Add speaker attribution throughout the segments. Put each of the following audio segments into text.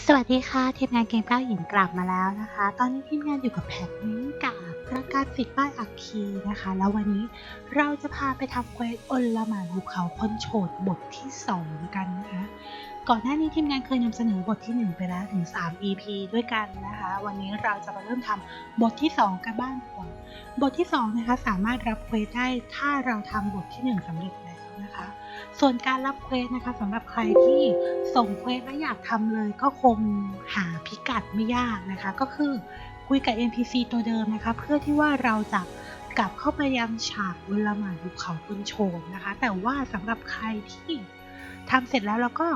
Speaker 1: สวัสดีค่ะ ทีมงานเกมก้าวหญิงกลับมาแล้วนะคะ ตอนนี้ทีมงานอยู่กับแพทนิ้งกับประกาศสิทธิ์ป้ายอัคคีนะคะ แล้ววันนี้เราจะพาไปทำเควสอนลหมานภูเขาคนโฉดบทที่ 2 กันนะคะ ก่อนหน้านี้ทีมงานเคยนำเสนอบทที่ 1 ไปแล้วถึง 3 EP ด้วยกันนะคะ วันนี้เราจะมาเริ่มทำบทที่ 2 กันบ้างก่อนบทที่ 2 นะคะสามารถรับเควสได้ถ้าเราทำบทที่ 1สำเร็จ ส่วนการรับเควสนะคะสำหรับใครที่ส่งเควสและอยากทำเลยก็คงหาพิกัดไม่ยากนะคะ ก็คือคุยกับ NPC ตัวเดิมนะคะ เพื่อที่ว่าเราจะกลับเข้าไปยังฉากวลหมานภูเขาบนโฉมนะคะ แต่ว่าสำหรับใครที่ทำเสร็จแล้วเราก็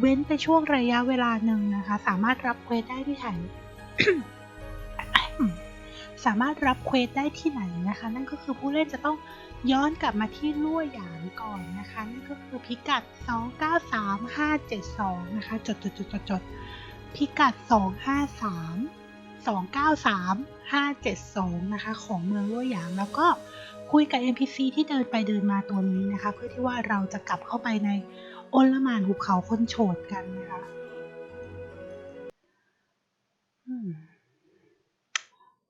Speaker 1: เว้นไปช่วงระยะเวลาหนึ่งนะคะ สามารถรับเควสได้ที่ไหนสามารถรับเควสได้ที่ไหนนะคะ นั่นก็คือผู้เล่นจะต้อง ย้อนกลับมาที่ลั่วหยางก่อนนะคะนั่นก็คือพิกัด 293572 นะคะ จดจดจดจดจดพิกัด 253 293572 นะคะ ของเมืองลั่วหยางแล้วก็คุยกับ NPC ที่เดินไปเดินมาตัวนี้นะคะ เพื่อที่ว่าเราจะกลับเข้าไปในโอลหมานหุบเขาคนโฉดกันนะคะ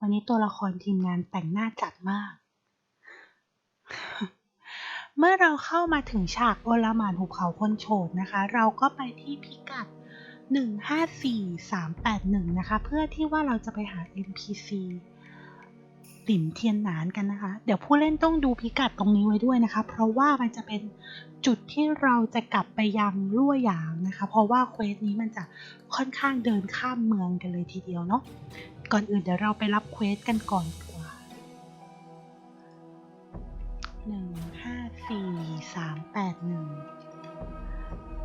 Speaker 1: วันนี้ตัวละครทีมงานแต่งหน้าจัดมาก เมื่อเราเข้ามาถึงฉากโอลหมานหุบเขาคนโฉดนะคะ เราก็ไปที่พิกัด 154381 นะคะ เพื่อที่ว่าเราจะไปหา NPC หลินเทียนหนานกันนะคะ เดี๋ยวผู้เล่นต้องดูพิกัดตรงนี้ไว้ด้วยนะคะ เพราะว่ามันจะเป็นจุดที่เราจะกลับไปยังลั่วหยางนะคะ เพราะว่าเควสนี้มันจะค่อนข้างเดินข้ามเมืองกันเลยทีเดียวเนาะ ก่อนอื่นเดี๋ยวเราไปรับเควสกันก่อน หนึ่งห้าสี่สามแปดหนึ่ง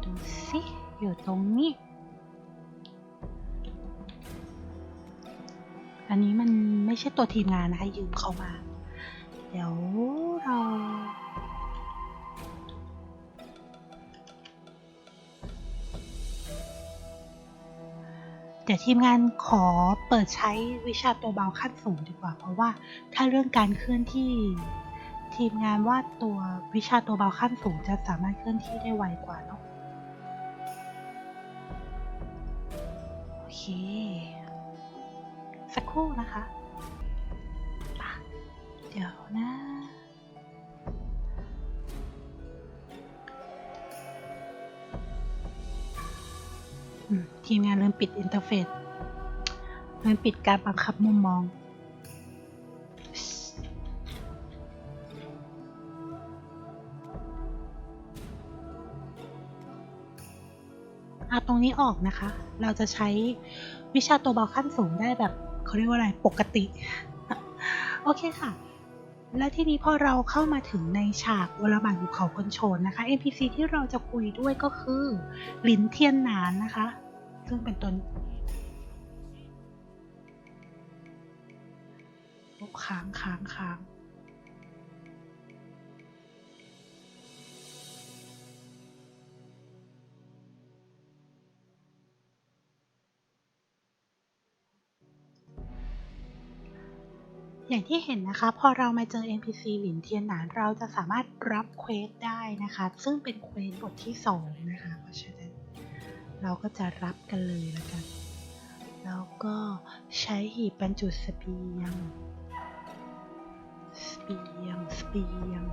Speaker 1: ดูสิอยู่ตรงนี้ อันนี้มันไม่ใช่ตัวทีมงานนะคะยืมเข้ามา เดี๋ยวเราเดี๋ยวทีมงานขอเปิดใช้วิชาตัวเบาขั้นสูงดีกว่า เพราะว่าถ้าเรื่องการเคลื่อนที่ ทีมงานว่าตัววิชาตัวเบาขั้นสูงจะสามารถเคลื่อนที่ได้ไวกว่าเนาะโอเค สักครู่นะคะเดี๋ยวนะ ทีมงานลืมปิดอินเทอร์เฟซลืมปิดการบังคับมุมมอง เอาตรงนี้ออกนะคะ เราจะใช้วิชาตัวเบาขั้นสูงได้แบบเขาเรียกว่าอะไรปกติ โอเคค่ะ และทีนี้พอเราเข้ามาถึงในฉากวลบานภูเขาคนโฉนนะคะ NPC ที่เราจะคุยด้วยก็คือหลินเทียนนานนะคะ ซึ่งเป็นตนลบค้างค้างค้าง อย่างที่เห็นนะคะ พอเรามาเจอ NPC หลินเทียนหนานเราจะสามารถรับเควสได้นะคะ ซึ่งเป็นเควสบทที่ 2 นะคะ เพราะฉะนั้นเราก็จะรับกันเลยละกัน แล้วก็ใช้หีบบรรจุเสปียงเสปียงเสปียง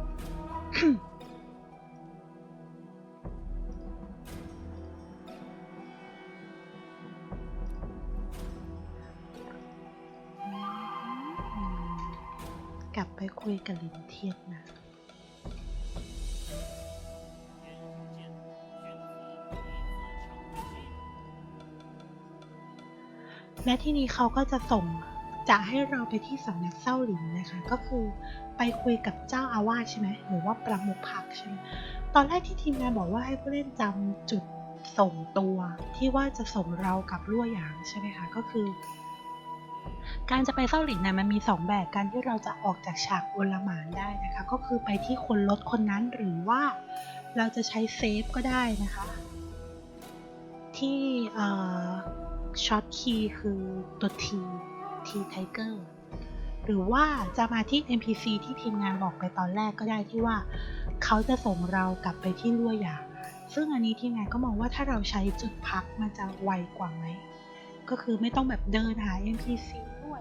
Speaker 1: กลับไปคุยกับลินเทียนนะและที่นี้เขาก็จะส่งจะให้เราไปที่สำนักเศร้าหลินนะคะ ก็คือไปคุยกับเจ้าอาวาสใช่ไหมหรือว่าประมุขพักใช่ไหมตอนแรกที่ทีมงานบอกว่าให้ผู้เล่นจำจุดส่งตัวที่ว่าจะส่งเรากับลั่วหยางใช่ไหมคะก็คือ การจะไปเศร้าหลินนะมันมีสองแบบการที่เราจะออกจากฉากโอลหมานได้นะคะ ก็คือไปที่คนรถคนนั้นหรือว่าเราจะใช้เซฟก็ได้นะคะ ที่ช็อตคีย์คือตัว T T Tiger หรือว่าจะมาที่ NPC ที่ทีมงานบอกไปตอนแรกก็ได้ที่ว่าเขาจะส่งเรากลับไปที่ลั่วหยางซึ่งอันนี้ทีมงานก็มองว่าถ้าเราใช้จุดพักมันจะไวกว่าไหมก็คือไม่ต้องแบบเดินหา NPC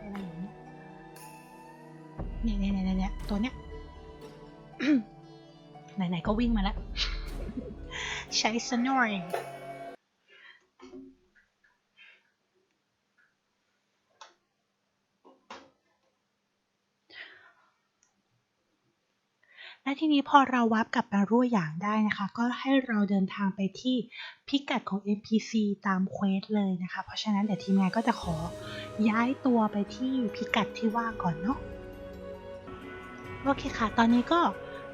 Speaker 1: อะไรอย่างนี้เนี่ยเนี่ยเนี่ยเนี่ยตัวเนี้ยไหนๆก็วิ่งมาแล้วใช้สโนว์ และ ทีนี้พอเราวับกลับมารั่วอย่างได้นะคะ ก็ให้เราเดินทางไปที่พิกัดของ NPC ตามเควสเลยนะคะ เพราะฉะนั้นเดี๋ยวทีมงานก็จะขอย้ายตัวไปที่พิกัดที่ว่าก่อนเนาะโอเคค่ะ ตอนนี้ก็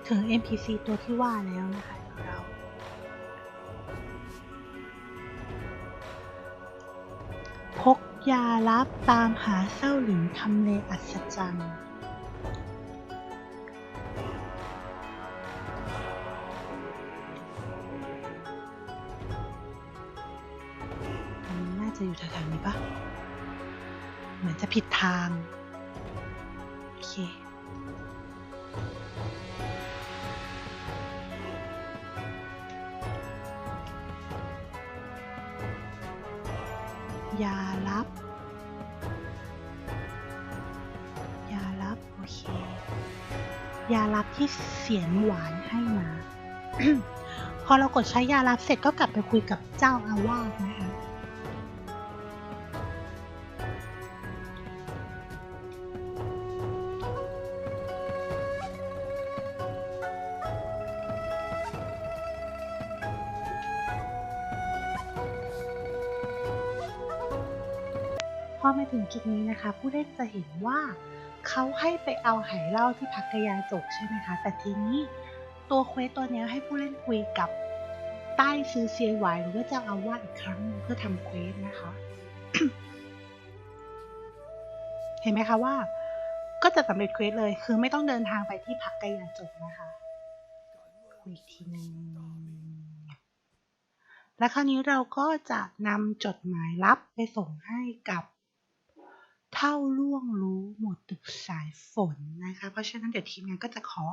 Speaker 1: ถึง NPC ตัวที่ว่าแล้วนะคะเราพกยาลับตามหาเศร้าหลินทำเลอัศจรรย์ จะอยู่แถวๆนี้ปะเหมือนจะผิดทาง โอเค ยาลับ ยาลับ โอเค ยาลับที่เสียนหวานให้มาพอเรากดใช้ยาลับเสร็จก็กลับไปคุยกับเจ้าอาวาสนะคะ พอมาถึงจุดนี้นะคะ ผู้เล่นจะเห็นว่าเขาให้ไปเอาไหเล้าที่พักกยาจกใช่ไหมคะ แต่ทีนี้ตัวเควสตัวนี้ให้ผู้เล่นคุยกับใต้ซื้อเซียหวายหรือว่าเจ้าอาวาสอีกครั้งเพื่อทำเควสนะคะ เห็นไหมคะว่า ก็จะสำเร็จเควสเลย คือไม่ต้องเดินทางไปที่พักกยาจกนะคะคุยทีนึงและคราวนี้เราก็จะนำจดหมายลับไปส่งให้กับ เท่าล่วงรู้หมดตึกสายฝนนะคะ เพราะฉะนั้นเดี๋ยวทีมงานก็จะขอ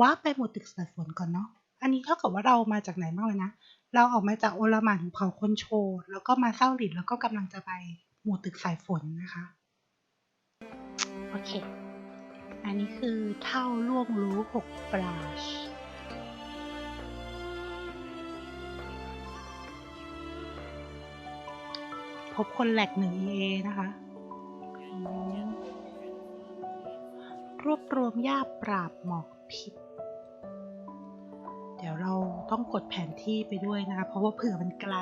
Speaker 1: ว่าไปหมดตึกสายฝนก่อนเนาะ อันนี้เท่ากับว่าเรามาจากไหนบ้างเลยนะ เราออกมาจากโอลมานของเผ่าคนโชว์แล้วก็มาเศร้าหลินแล้วก็กำลังจะไปหมวดตึกสายฝนนะคะ โอเค อันนี้คือเท่าล่วงรู้หกปราชพบคนแหลกหนึ่ง EA นะคะ รวบรวมหญ้าปราบหมอกพิษ เดี๋ยวเราต้องกดแผนที่ไปด้วยนะคะ เพราะว่าเผื่อมันไกล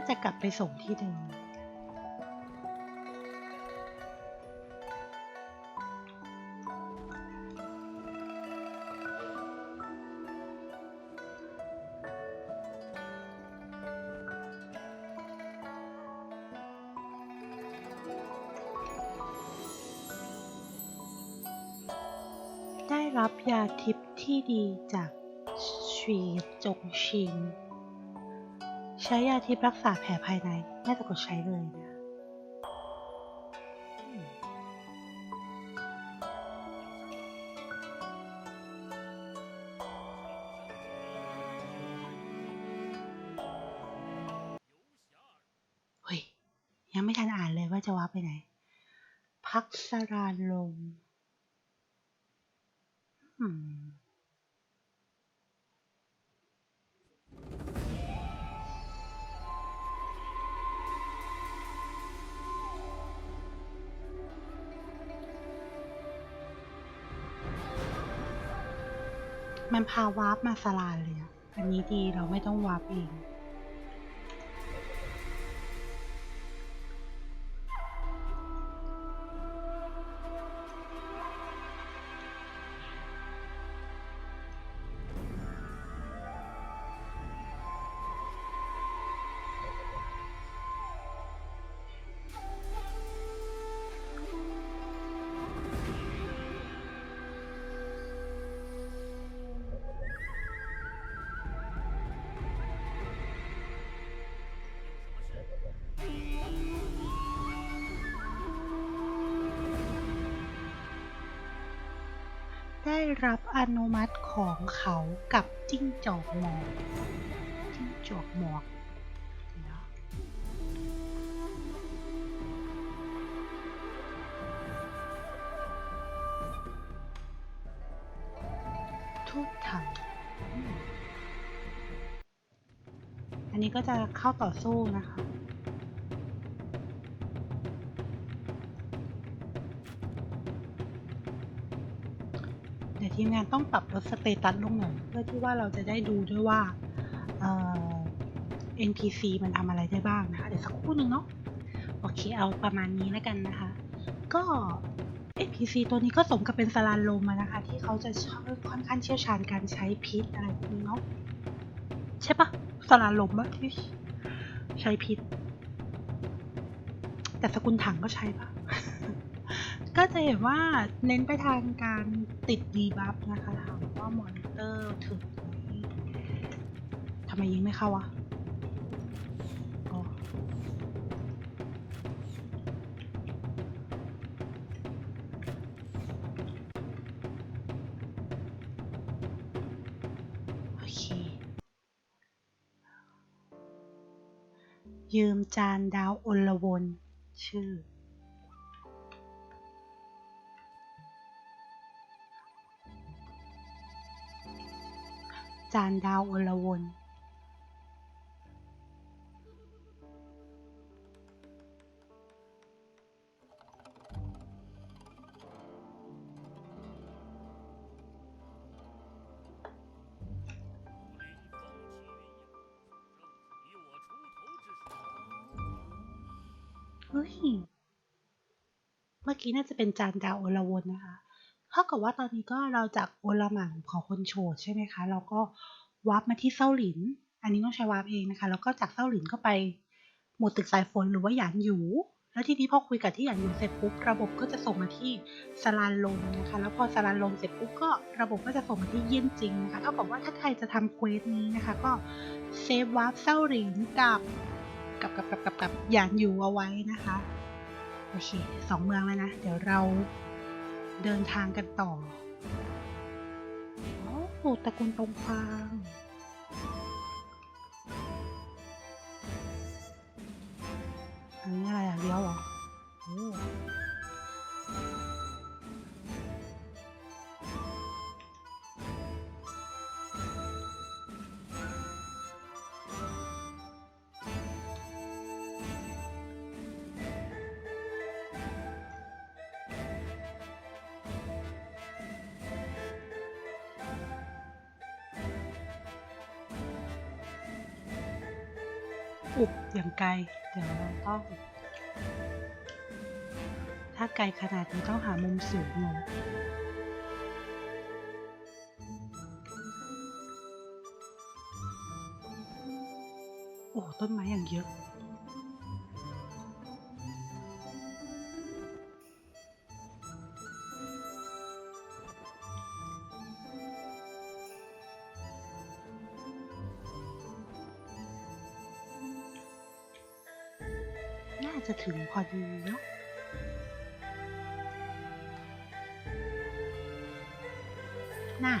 Speaker 1: าจะกลับไปส่งที่เดิมได้รับยาทิพย์ที่ดีจากชีจงชิง ช้ยาทิพย์รักษาแผลภายในน่าจะกดใช้เลยนะ เฮ้ย ยังไม่ทันอ่านเลยว่าจะว่าไปไหน พักสรานลงอืม มันพาวาร์ปมาสลานเลยอะอันนี้ดีเราไม่ต้องวาร์ปเอง ได้รับอนุมัติของเขากับจิ้งจอกหมอกจิ้งจอกหมอกทุกทางอันนี้ก็จะเข้าต่อสู้นะคะ ทีมงานต้องปรับลดสเตตัสลงหน่อยเพื่อที่ว่าเราจะได้ดูด้วยว่าเอ่อ NPC มันทำอะไรได้บ้างนะคะ เดี๋ยวสักครู่หนึ่งเนาะโอเคเอาประมาณนี้แล้วกันนะคะ ก็ NPC ตัวนี้ก็สมกับเป็นสลานลมนะคะ ที่เขาจะชอบค่อนข้างเชี่ยวชาญการใช้พิษอะไรพวกนี้เนาะใช่ปะสลานลมปะที่ใช้พิษ แต่สกุลถังก็ใช้ปะ ก็จะเห็นว่าเน้นไปทางการติดดีบัฟนะคะถามว่ามอนเตอร์ถึงทำไมยิงไม่เข้าวะโอเคยืมจานดาวอลวนชื่อ จานดาวอลวนเฮ้ย เมื่อกี้น่าจะเป็นจานดาวอลาวนนะคะ เท่ากับว่าตอนนี้ก็เราจากโอลามังของคนโฉดใช่ไหมคะ เราก็วาร์ปมาที่เซาหลิน อันนี้ต้องใช้วาร์ปเองนะคะ แล้วก็จากเซาหลินก็ไปหมวดตึกสายฝนหรือว่าหยานหยู แล้วทีนี้พอคุยกับที่หยานหยูเสร็จปุ๊บระบบก็จะส่งมาที่สลานลมนะคะ แล้วพอสลานลมเสร็จปุ๊บก็ระบบก็จะส่งมาที่เยี่ยนจริงนะคะ เท่ากับว่าถ้าใครจะทำเควสนี้นะคะ ก็เซฟวาร์ปเซาหลินกับกับกับกับกับกับหยานหยูเอาไว้นะคะ โอเคสองเมืองแล้วนะ เดี๋ยวเรา เดินทางกันต่อ โอ้โหตระกูลตรงฟางอันนี้อะไรอะเลี้ยวเหรอ อุบอย่างไกลเดี๋ยวเราต้องถ้าไกลขนาดนี้ต้องหามุมสูงลงโอ้ต้นไม้อย่างเยอะ จะถึงพอดีเนาะน่ะ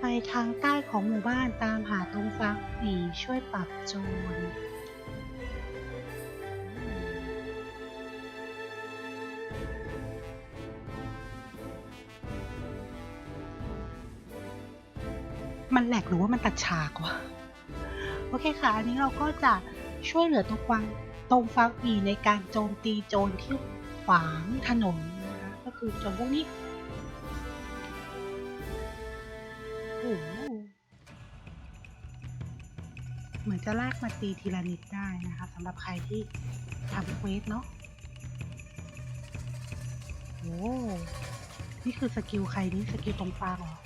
Speaker 1: ไปทางใต้ของหมู่บ้านตามหาตรงฟักหีช่วยปรับโจรมันแหลกหรือว่ามันตัดฉากวะ โอเคค่ะ อันนี้เราก็จะช่วยเหลือตัวกวางตรงฟักอีในการโจมตีโจรที่ขวางถนนนะคะก็คือโจรพวกนี้โอ้เหมือนจะลากมาตีทีละนิดได้นะคะสำหรับใครที่ทำเควสเนาะโอ้นี่คือสกิลใครนี่สกิลตรงฟางเหรอ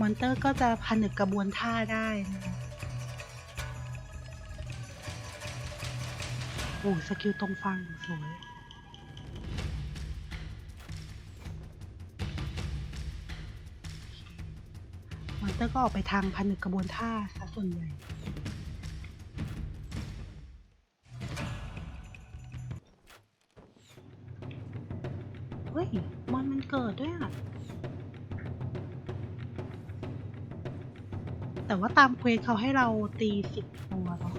Speaker 1: มอนเตอร์ก็จะผนึกกระบวนท่าได้โอ้สกิลตรงฟังสวยมอนเตอร์ก็ออกไปทางผนึกกระบวนท่าซะส่วนใหญ่เฮ้ยมอนมันเกิดด้วยอะ แต่ว่าตามเควสเขาให้เราตีสิบตัวเนาะ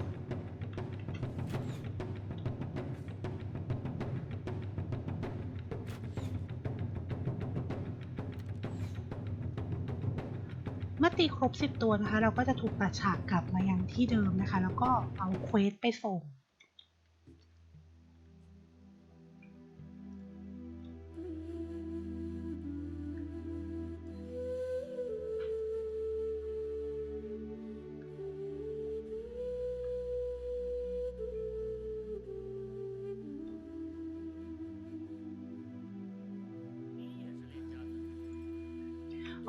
Speaker 1: เมื่อตีครบ 10 ตัวนะคะ เราก็จะถูกตัดฉากกลับมายังที่เดิมนะคะ แล้วก็เอาเควสไปส่ง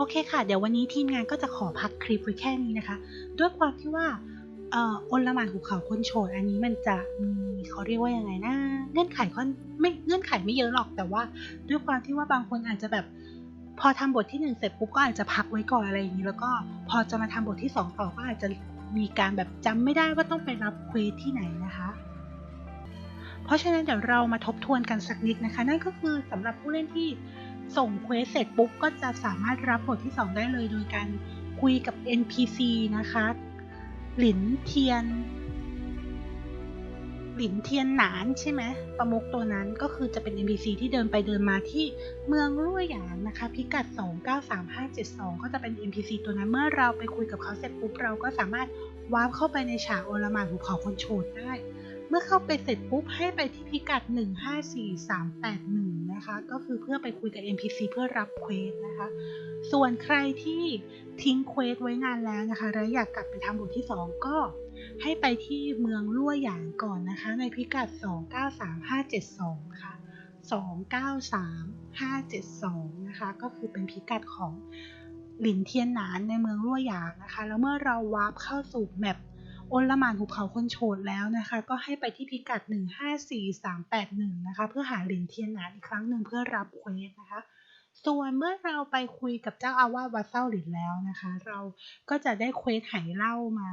Speaker 1: เคค่ะเดี๋ยววันนี้ทีมงานก็จะขอพักคลิปไว้แค่นี้นะคะ ด้วยความที่ว่าเอ่ออนละหมานหุบเขาคนโฉดอันนี้มันจะมีเขาเรียกว่ายังไงนะเงื่อนไขค่อนไม่เงื่อนไขไม่เยอะหรอกแต่ว่า ด้วยความที่ว่าบางคนอาจจะแบบ พอทำบทที่หนึ่งเสร็จปุ๊บก็อาจจะพักไว้ก่อนอะไรอย่างนี้ แล้วก็พอจะมาทำบทที่สองต่อก็อาจจะมีการแบบจำไม่ได้ว่าต้องไปรับเควสที่ไหนนะคะ เพราะฉะนั้นเดี๋ยวเรามาทบทวนกันสักนิดนะคะ นั่นก็คือสำหรับผู้เล่นที่ ส่งเควสเสร็จปุ๊บก็จะสามารถรับบทที่ 2 ได้เลยโดยการคุยกับ NPC นะคะ หลินเทียน หลินเทียนหนานใช่ไหมประมุกตัวนั้นก็คือจะเป็น NPC ที่เดินไปเดินมาที่เมืองรั่วหยางนะคะ พิกัด 293572 ก็จะเป็น NPC ตัวนั้นเมื่อเราไปคุยกับเขาเสร็จปุ๊บเราก็สามารถวาร์ปเข้าไปในฉากโอลมานภูเขาคนโฉดได้ เมื่อเข้าไปเสร็จปุ๊บให้ไปที่พิกัด 154381 นะคะ ก็คือเพื่อไปคุยกับ NPC เพื่อรับเควสนะคะ ส่วนใครที่ทิ้งเควสไว้นานแล้วนะคะ แล้วอยากกลับไปทำบทที่ 2 ก็ให้ไปที่เมืองลั่วหยางก่อนนะคะ ในพิกัด 293572 นะคะ 293572 นะคะ ก็คือเป็นพิกัดของหลินเทียนหนานในเมืองลั่วหยางนะคะ แล้วเมื่อเราวาร์ปเข้าสู่แมป อนละหมานหุบเขาคนโฉดแล้วนะคะ ก็ให้ไปที่พิกัด 154381 นะคะ เพื่อหาหลินเทียนหนานอีกครั้งหนึ่งเพื่อรับเควสนะคะ ส่วนเมื่อเราไปคุยกับเจ้าอาวาสวัดเส้าหลินแล้วนะคะ เราก็จะได้เควสไหเล่ามา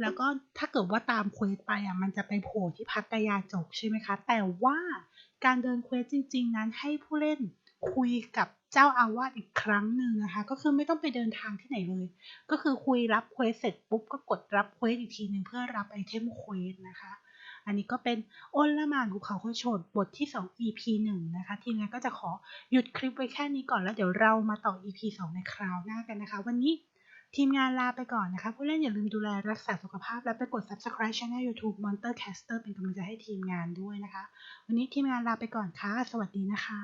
Speaker 1: แล้วก็ถ้าเกิดว่าตามเควสไปอะมันจะไปโผล่ที่พักกายาจกใช่ไหมคะ แต่ว่าการเดินเควสจริง ๆ นั้นให้ผู้เล่น คุยกับเจ้าอาวาสอีกครั้งหนึ่งนะคะ ก็คือไม่ต้องไปเดินทางที่ไหนเลย ก็คือคุยรับเควสเสร็จปุ๊บก็กดรับเควสอีกทีหนึ่งเพื่อรับไอเทมเควสนะคะ อันนี้ก็เป็นอนละมานภูเขาโคชดบทที่ 2 EP 1 นะคะ ทีมงานก็จะขอหยุดคลิปไว้แค่นี้ก่อนแล้วเดี๋ยวเรามาต่อ EP 2 ในคราวหน้ากันนะคะ วันนี้ ทีมงานลาไปก่อนนะคะผู้เล่นอย่าลืมดูแลรักษาสุขภาพ และไปกด subscribe channel YouTube Monster Caster เป็นกำลังใจให้ทีมงานด้วยนะคะ วันนี้ทีมงานลาไปก่อนค่ะ สวัสดีนะคะ